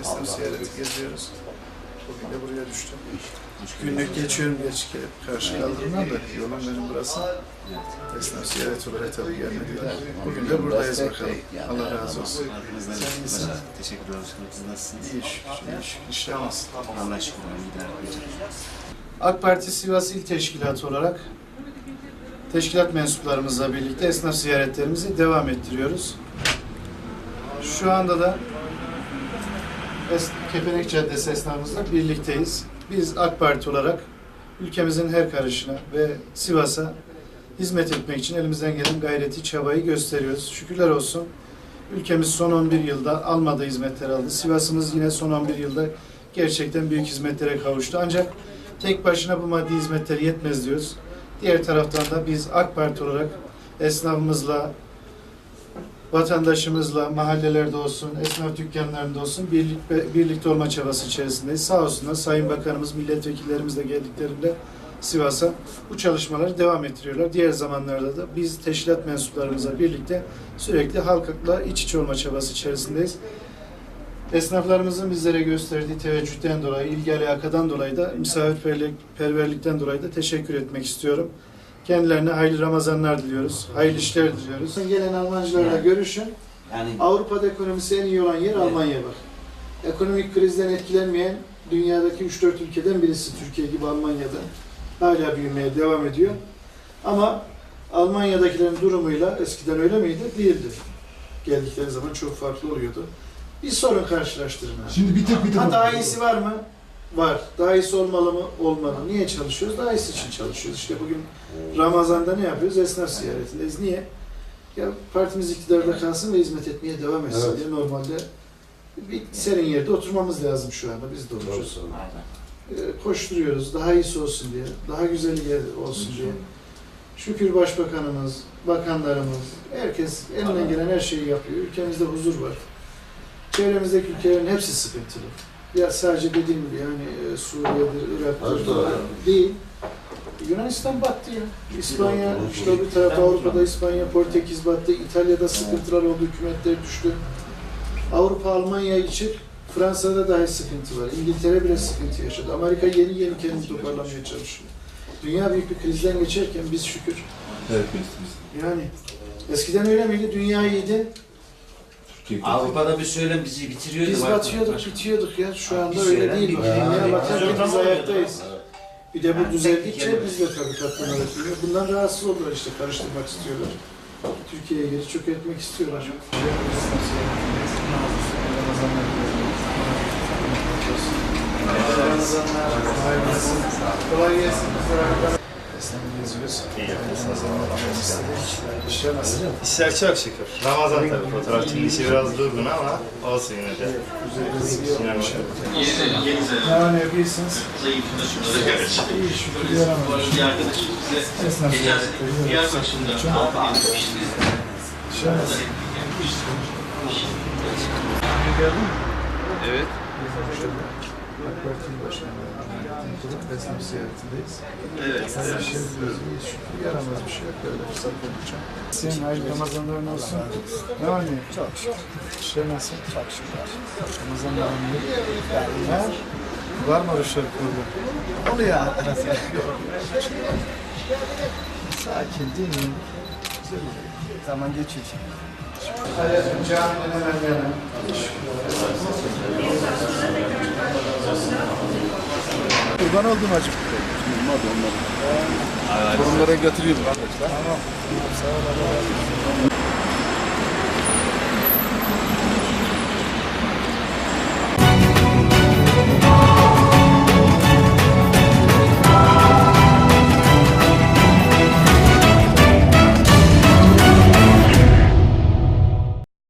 Esnaf ziyareti geziyoruz. Bugün de buraya düştüm. Günlük geçiyorum geç gelip karşı kaldırımdan da yolum benim burası. Esnaf ziyareti olarak tabii gelmediler. Bugün de buradayız bakalım. Allah razı olsun. Sen iyisin. Teşekkür ederim. Siz nasılsınız? İyi şükür, iyi şükür. İşler nasıl? Allah şükür. AK Parti Sivas İl Teşkilatı olarak teşkilat mensuplarımızla birlikte esnaf ziyaretlerimizi devam ettiriyoruz. Şu anda da Es- Kepenek Caddesi esnafımızla birlikteyiz. Biz AK Parti olarak ülkemizin her karışına ve Sivas'a hizmet etmek için elimizden gelen gayreti, çabayı gösteriyoruz. Şükürler olsun. Ülkemiz son 11 yılda almadığı hizmetler aldı. Sivas'ımız yine son 11 yılda gerçekten büyük hizmetlere kavuştu. Ancak tek başına bu maddi hizmetler yetmez diyoruz. Diğer taraftan da biz AK Parti olarak esnafımızla, vatandaşımızla mahallelerde olsun, esnaf dükkanlarında olsun birlik, birlikte olma çabası içerisindeyiz. Sağ olsunlar Sayın Bakanımız, milletvekillerimiz de geldiklerinde Sivas'a bu çalışmaları devam ettiriyorlar. Diğer zamanlarda da biz teşkilat mensuplarımızla birlikte sürekli halkla iç içe olma çabası içerisindeyiz. Esnaflarımızın bizlere gösterdiği teveccühten dolayı, ilgi alakadan dolayı da misafirperverlikten dolayı da teşekkür etmek istiyorum. Kendilerine hayırlı Ramazanlar diliyoruz, hayırlı işler diliyoruz. Gelen Almancılarla görüşün. Yani Avrupa'da ekonomisi en iyi olan yer Almanya bak. Ekonomik krizden etkilenmeyen dünyadaki 3-4 ülkeden birisi Türkiye gibi Almanya'da. Hala büyümeye devam ediyor. Ama Almanya'dakilerin durumuyla eskiden öyle miydi? Değildi. Geldikleri zaman çok farklı oluyordu. Bir sorun karşılaştırın. Şimdi bir tek bir tek Ha daha iyisi var mı? Var. Daha iyisi olmalı mı? Olmalı. Niye çalışıyoruz? Daha iyisi için çalışıyoruz. İşte bugün Ramazan'da ne yapıyoruz? Esnaf ziyaretindeyiz. Niye? Ya partimiz iktidarda kalsın ve hizmet etmeye devam etsin Evet. diye normalde bir serin yerde oturmamız lazım şu anda. Biz de oturuyoruz. Ee, koşturuyoruz. Daha iyisi olsun diye. Daha güzeli yer olsun diye. Şükür Başbakanımız, bakanlarımız, herkes elinden gelen her şeyi yapıyor. Ülkemizde huzur var. Çevremizdeki ülkelerin hepsi sıkıntılı. Ya sadece dediğim gibi yani e, Suriye'dir, Irak'tır değil. Yunanistan battı ya. İspanya, işte bir tarafta Avrupa'da İspanya, Portekiz battı. İtalya'da sıkıntılar oldu, hükümetler düştü. Avrupa, Almanya için Fransa'da dahi sıkıntı var. İngiltere bile sıkıntı yaşadı. Amerika yeni yeni kendini toparlamaya çalışıyor. Dünya büyük bir krizden geçerken biz şükür. Evet, Yani eskiden öyle miydi? Dünya iyiydi. Avrupa'da bir söylem bizi bitiriyordu. Biz batıyorduk, başka- bitiyorduk ya. Şu anda Bir öyle değil. Dünya batarken biz ayaktayız. Bir de bu Yani düzeldikçe biz de tabii katlanarak gidiyor. Bundan rahatsız oldular işte, karıştırmak istiyorlar. Türkiye'ye geri çökertmek istiyorlar. Ramazanlar, hayırlı olsun. Kolay gelsin. Esnafı geziyoruz. İyi yapıyorsunuz. İşler nasıl? İşler çok şükür. Ramazan tabii fotoğraf çekilişi biraz durgun ama olsun yine de. Güzel İnanıyorum. Ne ne yapıyorsunuz? İyi şükür yaramamış. Esnaf ziyaretleri yapıyoruz. Şahane. Geldin mi? Evet. AK Parti Başkanı. Kılık esnaf ziyaretindeyiz. Evet. Her şey biliyoruz. İyi şükür. Yaramaz bir şey yok. Böyle fırsat buldukça. Senin hayırlı Ramazanların olsun. Ne var ne? Çok şükür. İşler nasıl? Çok şükür. Ramazanların iyi. Ha? Var mı Rüşvet burada? Oluyor arası. Sakin değil mi? Zaman geçiyor. Hayatım caminin hemen yanı. Kurban oldum acık. Olmadı olmadı. Torunlara götürüyorum arkadaşlar. Tamam. Sağ ol.